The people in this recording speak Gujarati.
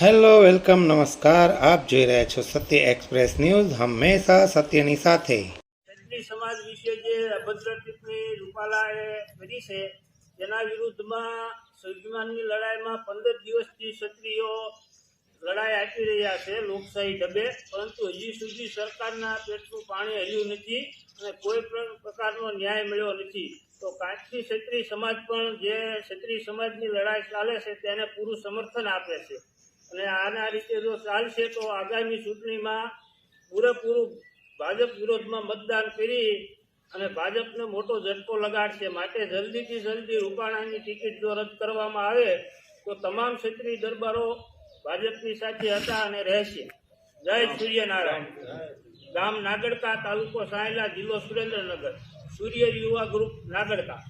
હેલો, વેલકમ, નમસ્કાર. આપ જોઈ રહ્યા છો સત્ય એક્સપ્રેસ ન્યૂઝ. હંમેશા સત્યની સાથે. ક્ષત્રિય સમાજ વિશે જે અભદ્ર ટિપ્પણી રૂપાલાએ કરી છે તેના વિરુદ્ધમાં સ્વાભિમાનની લડાઈમાં પંદર દિવસથી ક્ષત્રિયો લડાઈ આપી રહ્યા છે લોકશાહી ઢબે. પરંતુ હજી સુધી સરકારના પેટનું પાણી હલ્યું નથી અને કોઈ પણ પ્રકારનો ન્યાય મળ્યો નથી. તો કાંઠી ક્ષત્રિય સમાજ પણ જે ક્ષત્રિય સમાજની લડાઈ ચાલે છે, તેને પૂરું સમર્થન આપે છે. અને આના રીતે જો ચાલશે તો આગામી ચૂંટણીમાં પૂરેપૂરું ભાજપ વિરોધમાં મતદાન કરી અને ભાજપને મોટો ઝટકો લગાડશે. માટે જલ્દીથી જલ્દી રૂપાણાની ટિકિટ જો રદ કરવામાં આવે, તો તમામ ક્ષેત્રીય દરબારો ભાજપની સાથે હતા અને રહેશે. જય સૂર્યનારાયણ. ગામ નાગડકા તાલુકો સાયલા જિલ્લો સુરેન્દ્રનગર. સૂર્ય યુવા ગ્રુપ નાગડકા.